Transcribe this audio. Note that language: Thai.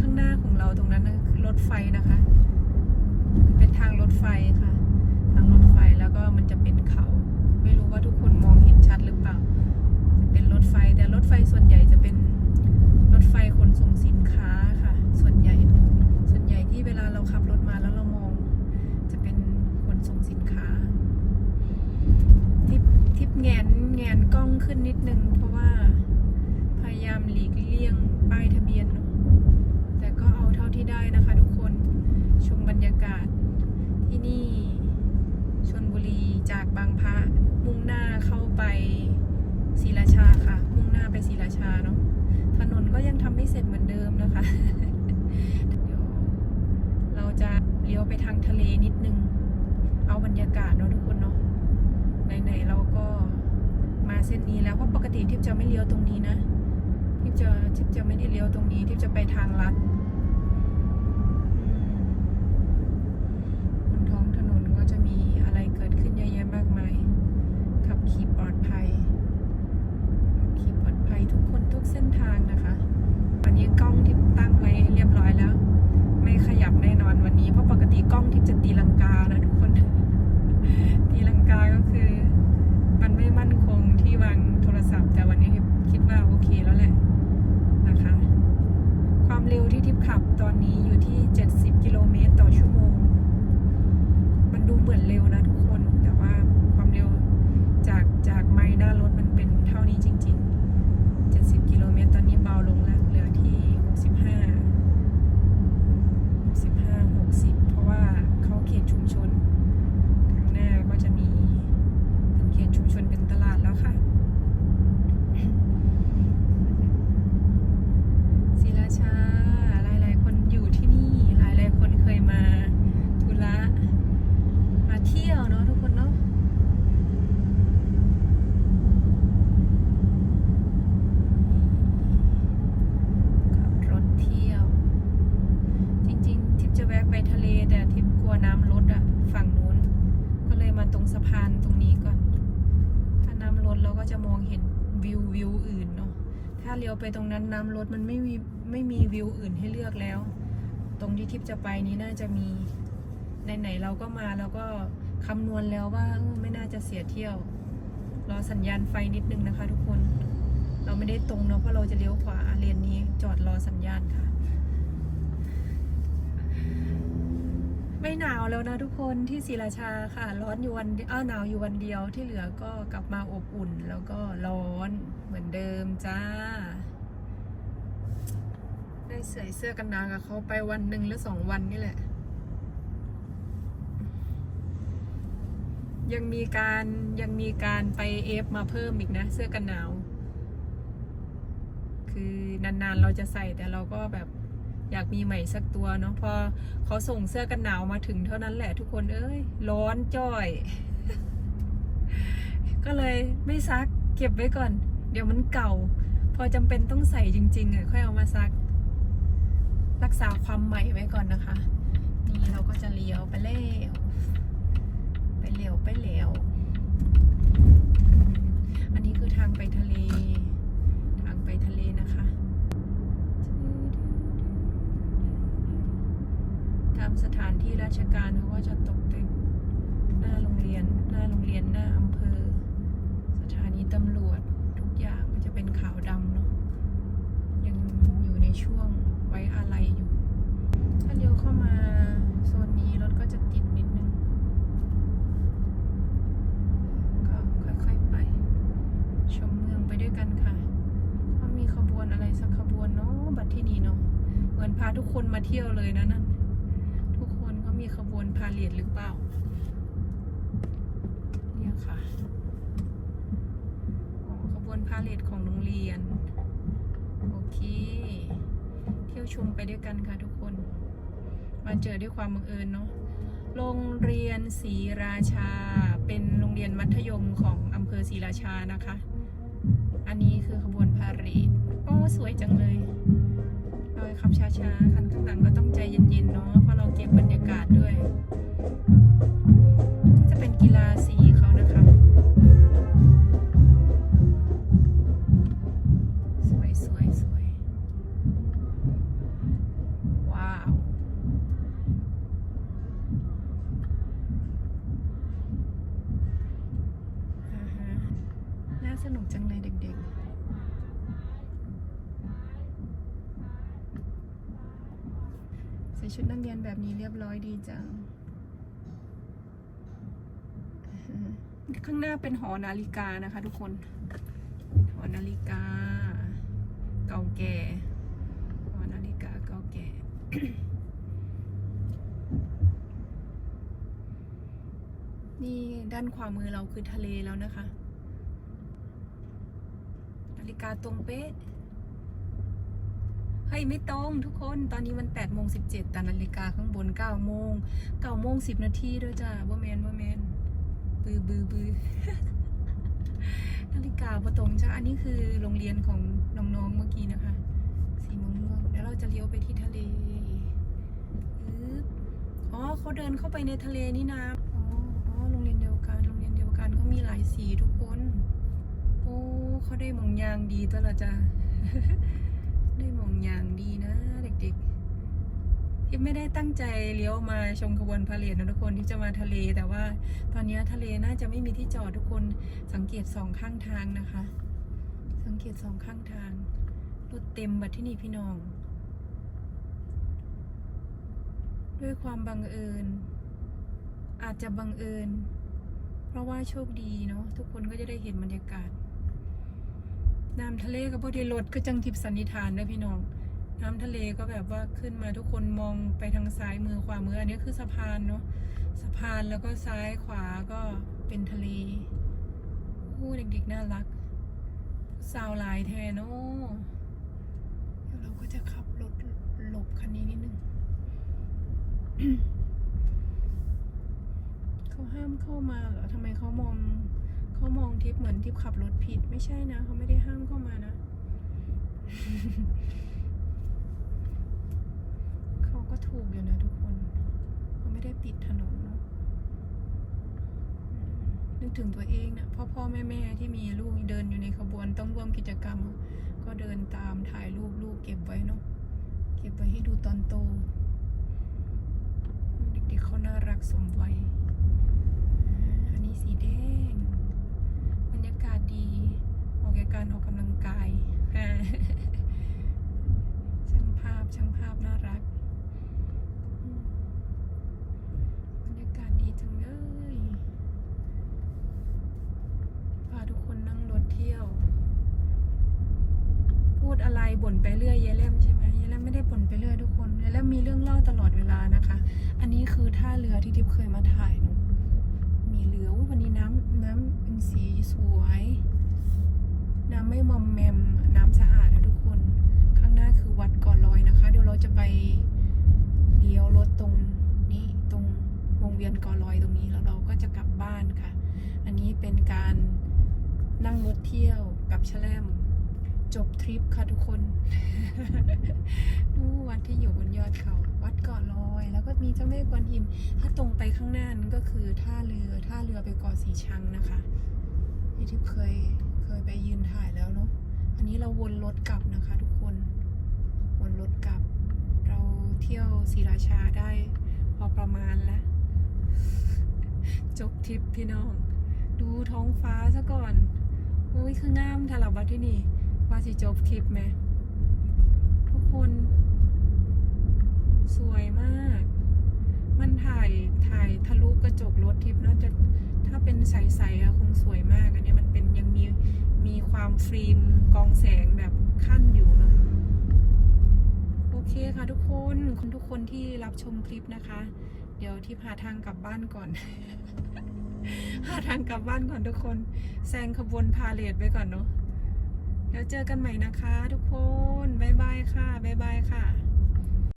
ข้างหน้าของเราตรงนั้นนะคือรถไฟนะคะ เป็นทางรถไฟค่ะ ทางรถไฟแล้วก็มันจะเป็นเขา ไม่รู้ว่าทุกคนมองเห็นชัดหรือเปล่า เป็นรถไฟแต่รถไฟส่วนใหญ่จะเป็นรถไฟขนส่งสินค้าค่ะ ส่วนใหญ่ ส่วนใหญ่ที่เวลาเราขับรถมาแล้วเรามอง จะเป็นขนส่งสินค้า ทิปทิปแงนแงนกล้องขึ้นนิดนึง เพราะว่าพยายามหลีกเลี่ยงป้ายทะเบียน ก็เอาเท่าที่ได้นะคะทุกคนชมบรรยากาศที่นี่ชนบุรีจากบางพระมุ่งหน้าเข้าไปศรีราชาค่ะ มุ่งหน้าไปศรีราชาเนาะถนนก็ยังทำไม่เสร็จเหมือนเดิมนะคะเดี๋ยวเราจะเลี้ยวไปทางทะเลนิดนึง เอาบรรยากาศเนาะทุกคนเนาะไหนๆเราก็มาเส้นนี้แล้วเพราะปกติทิพย์จะไม่เลี้ยวตรงนี้นะทิพย์จะทิพย์จะไม่ได้เลี้ยวตรงนี้ทิพย์จะไปทางลัดอืมบนท้องถนนก็จะมีอะไรเกิดขึ้นเยอะแยะมากมายขับขี่ปลอดภัยขับขี่ปลอดภัยทุกคนทุกเส้นทางนะคะวันนี้กล้องทิพย์ ตั้งไว้เรียบร้อยแล้ว ไม่ขยับแน่นอนวันนี้ เพราะปกติกล้องทิพย์จะตีลังกานะทุกคน ตีลังกาก็คือ มันไม่มั่นคงที่วางโทรศัพท์ แต่วันนี้ทิพย์คิดว่าโอเคแล้วแหละนะคะ ความเร็วที่ทิพย์ขับตอนนี้อยู่ที่ 70 กิโลเมตรต่อชั่วโมง มันดูเหมือนเร็วนะทุกคน แต่ว่าความเร็วจากจากไมล์หน้ารถมันเป็นเท่านี้จริง ๆ 70 กิโลเมตรตอนนี้เบาลงแล้วเหลือที่ 65 60 เพราะว่าเข้าเขตชุมชน ข้างหน้าก็จะมีเป็นเขตชุมชนเป็นตลาดแล้วค่ะ ศรีราชา หลาย ๆ คนอยู่ที่นี่ หลาย ๆ คนเคยมาธุระ มาเที่ยวเนาะทุกคนเนาะ ขับรถเที่ยว จริงๆ ทิปจะแวะไปทะเลแต่ทิปกลัวน้ำลดอะฝั่งนู้น ก็เลยมาตรงสะพานตรงนี้ก่อน ถ้าน้ำลดเราก็จะมองเห็น วิวอื่นเนาะถ้าเลี้ยวไปตรงนั้นน้ำลดมันไม่มีไม่มีวิวอื่นให้เลือกแล้ว ตรงที่ทิปจะไปนี้น่าจะมีไหนๆเราก็มาแล้วก็คำนวณแล้วว่าไม่น่าจะเสียเที่ยว รอสัญญาณไฟนิดนึงนะคะ ทุกคน เราไม่ได้ตรงเนาะเพราะเราจะเลี้ยวขวาเลนนี้จอดรอสัญญาณค่ะ ไม่หนาวแล้วนะทุกคนที่ศรีราชาค่ะ ร้อนอยู่วันอ้าหนาวอยู่วันเดียวที่เหลือก็กลับมาอบอุ่นแล้วก็ร้อน อนเดิมจ้า ได้ใส่เสื้อกันหนาวกับเขาไปวันหนึ่งหรือสองวันนี่แหละ ยังมีการยังมีการไปเอฟมาเพิ่มอีกนะ เสื้อกันหนาว คือนานๆเราจะใส่แต่เราก็แบบอยากมีใหม่สักตัวเนาะพอเขาส่งเสื้อกันหนาวมาถึงเท่านั้นแหละทุกคนเอ้ย ร้อนจ้อย ก็เลยไม่ซักเก็บไว้ก่อน ดี๋ยวมันเก่า พอจำเป็นต้องใส่จริงๆอะค่อยเอามาซัก รักษาความใหม่ไว้ก่อนนะคะ นี่เราก็จะเลี้ยวไปเลี้ยวไปเลี้ยวไปเลี้ยวอันนี้คือทางไปทะเล ทางไปทะเลนะคะตามสถานที่ราชการเขาก็จะตกแต่งหน้าโรงเรียนหน้าโรงเรียนหน้าอำเภอ สถานีตำรวจทุกอย่างก็จะเป็นขาวดำเนาะยังอยู่ในช่วงไว้อาลัยอยู่ ถ้าเลี้ยวเข้ามาโซนนี้รถก็จะติดนิดนึง ก็ค่อยๆไป ชมเมืองไปด้วย กันค่ะว่ามีขบวนอะไรสักขบวนเนาะบัดที่นี่เนาะเหมือนพาทุกคนมาเที่ยวเลยนะนั่นทุกคนก็มีขบวนพาเหรียญหรือเปล่า เนี่ยค่ะขบวนพาเหรดของโรงเรียน โอเค เที่ยวชมไปด้วยกันค่ะทุกคน มาเจอด้วยความบังเอิญเนาะโรงเรียนศรีราชาเป็นโรงเรียนมัธยมของอำเภอศรีราชานะคะ อันนี้คือขบวนพาเหรดโอ้สวยจังเลยเราขับช้าๆคันข้างหลังก็ต้องใจเย็นๆเนาะเพราะเราเก็บบรรยากาศด้วยจะเป็นกีฬาสีเขานะคะสวยสวยสวยว้าวน่าสนุกจังเลย ชุดนักเรียนแบบนี้เรียบร้อยดีจัง ข้างหน้าเป็นหอนาฬิกานะคะทุกคน หอนาฬิกา เก่าแก่ หอนาฬิกาเก่าแก่นี่ด้านขวามือเราคือทะเลแล้วนะคะ นาฬิกาตรงเป๊ะ เฮ้ยไม่ตรงทุกคนตอนนี้มัน8โมง17แต่นาฬิกาข้างบน9โมง9โมง10นาทีด้วยจ้าบ่แมนบ่แมนบือบือบือนาฬิกาบ่ตรงจ้าอันนี้คือโรงเรียนของน้องๆเมื่อกี้นะคะ สีม่วงๆแล้วเราจะเลี้ยวไปที่ทะเลอ๋อเขาเดินเข้าไปในทะเลนี่นะอ๋ออ๋อโรงเรียนเดียวกันโรงเรียนเดียวกันเขามีหลายสีทุกคนโอ้เขาได้มองยางดีตัวละจ้า ได้มองอย่างดีนะเด็กๆ ที่ไม่ได้ตั้งใจเลี้ยวมาชมขบวนพาเหรดนะทุกคนที่จะมาทะเล แต่ว่าตอนนี้ทะเลน่าจะไม่มีที่จอดทุกคนสังเกตสองข้างทางนะคะ สังเกตสองข้างทางรถเต็มบัดที่นี่พี่น้อง ด้วยความบังเอิญ อาจจะบังเอิญ เพราะว่าโชคดีเนาะทุกคนก็จะได้เห็นบรรยากาศ น้ำทะเลก็พอดีรถก็จังทิพสันนิษฐานเด้พี่น้อง น้ำทะเลก็แบบว่าขึ้นมาทุกคนมองไปทางซ้ายมือขวามืออันนี้คือสะพานเนาะสะพานแล้วก็ซ้ายขวาก็เป็นทะเลโอ้เด็กๆน่ารักสาวลายแทนโอ้เดี๋ยวเราก็จะขับรถหลบคันนี้นิดนึงเขาห้ามเข้ามาเหรอทำไมเขามอง เขามองทิปเหมือนทิปขับรถผิดไม่ใช่นะเขาไม่ได้ห้ามเข้ามานะ เขาก็ถูกอยู่นะทุกคนเขาไม่ได้ปิดถนนเนาะนึกถึงตัวเองนะพ่อพ่อแม่แม่ที่มีลูกเดินอยู่ในขบวนต้องร่วมกิจกรรม ก็เดินตามถ่ายรูปลูกเก็บไว้เนาะเก็บไว้ให้ดูตอนโตเด็กๆเขาน่ารักสมวัยอันนี้สีแดง รรยากาศดีเหมาะแก่การออกกำลังกายช่างภาพช่างภาพน่ารักบรรยากาศดีจังเลยพาทุกคนนั่งรถเที่ยว พูดอะไรบ่นไปเรื่อยยายแลมใช่ไหมยายแลมไม่ได้บ่นไปเรื่อยทุกคนยายแลมมีเรื่องเล่าตลอดเวลานะคะ อันนี้คือท่าเรือที่ทิพย์เคยมาถ่ายนอะ มีเรือวันนี้น้ำน้ำเป็นสีสวย น้ำไม่มอมแมม น้ำสะอาดนะทุกคน ข้างหน้าคือวัดก่อนลอยนะคะ เดี๋ยวเราจะไปเลี้ยวรถตรงนี้ตรงวงเวียนก่อนลอยตรงนี้แล้วเราก็จะกลับบ้านค่ะ อันนี้เป็นการนั่งรถเที่ยวกับแชลมจบทริปค่ะทุกคนวัดที่อยู่บนยอดเขา วัดเกาะลอย แล้วก็มีเจ้าแม่กวนอิม ถ้าตรงไปข้างหน้านั่นก็คือท่าเรือท่าเรือไปเกาะสีชังนะคะที่ทิพย์เคยเคยไปยืนถ่ายแล้วเนาะอันนี้เราวนรถกลับนะคะ ทุกคนวนรถกลับ เราเที่ยวศรีราชาได้พอประมาณแล้วจบทริปพี่น้อง ดูท้องฟ้าซะก่อนโอ้ยคืองามทาราบัดที่นี่ว่าสิจบทริปไหมทุกคน สวยมาก มันถ่ายถ่ายทะลุกระจกรถทิปน่าจะถ้าเป็นใสๆอะคงสวยมากอันนี้มันเป็นยังมีมีความฟิล์มกองแสงแบบขั้นอยู่เนาะโอเคค่ะทุกคนคุณทุกคนที่รับชมคลิปนะคะ เดี๋ยวทิพหาทางกลับบ้านก่อนหาทางกลับบ้านก่อนทุกคนแซงขบวนพาเลทไปก่อนเนาะแล้วเจอกันใหม่นะคะ ทุกคน บ๊ายบายค่ะ บ๊ายบายค่ะ